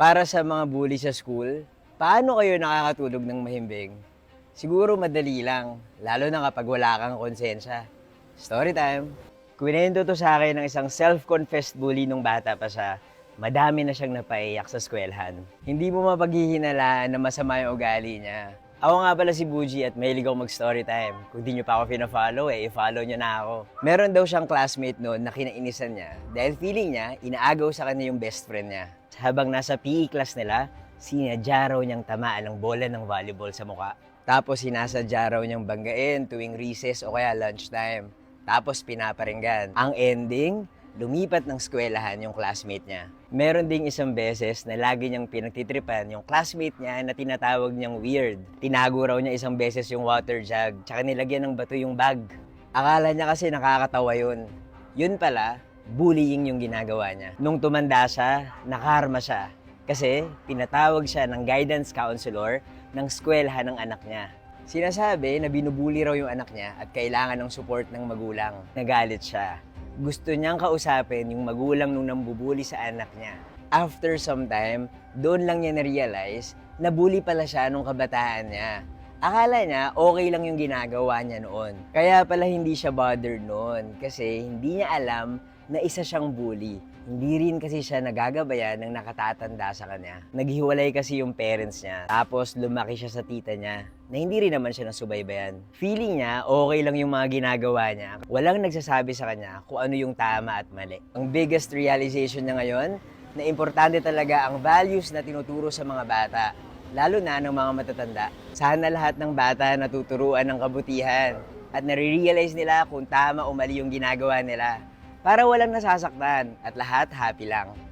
Para sa mga bully sa school, paano kayo nakakatulog ng mahimbing? Siguro madali lang, lalo na kapag wala kang konsensya. Story time! Kwento to sa akin ng isang self-confessed bully nung bata pa siya. Madami na siyang napaiyak sa eskwelahan. Hindi mo mapaghihinalaan na masama yung ugali niya. Ako nga pala si Buji at mahilig ako mag-story time. Kung di nyo pa ako pina-follow eh, i-follow nyo na ako. Meron daw siyang classmate noon na kinainisan niya dahil feeling niya, inaagaw sa kanya yung best friend niya. Habang nasa PE class nila, sinadya raw niyang tamaan ng bola ng volleyball sa muka. Tapos sinasadya raw niyang banggain tuwing recess o kaya lunchtime. Tapos pinaparinggan. Ang ending, lumipat ng eskwelahan yung classmate niya. Meron ding isang beses na lagi niyang pinagtitripan yung classmate niya na tinatawag niyang weird. Tinago raw niya isang beses yung water jug, tsaka nilagyan ng bato yung bag. Akala niya kasi nakakatawa yun. Yun pala, bullying yung ginagawa niya. Nung tumanda siya, nakarma siya. Kasi pinatawag siya ng guidance counselor ng eskwelahan ng anak niya. Sinasabi na binubuli raw yung anak niya at kailangan ng support ng magulang. Nagalit siya. Gusto niyang kausapin yung magulang nung nambubuli sa anak niya. After some time, doon lang niya na-realize na bully pala siya nung kabataan niya. Akala niya okay lang yung ginagawa niya noon. Kaya pala hindi siya bothered noon kasi hindi niya alam na isa siyang bully. Hindi rin kasi siya nagagabayan ng nakatatanda sa kanya. Naghiwalay kasi yung parents niya. Tapos lumaki siya sa tita niya na hindi rin naman siya nasubaybayan. Feeling niya, okay lang yung mga ginagawa niya. Walang nagsasabi sa kanya kung ano yung tama at mali. Ang biggest realization niya ngayon, na importante talaga ang values na tinuturo sa mga bata, lalo na ng mga matatanda. Sana lahat ng bata natuturuan ng kabutihan at nare-realize nila kung tama o mali yung ginagawa nila para walang nasasaktan at lahat happy lang.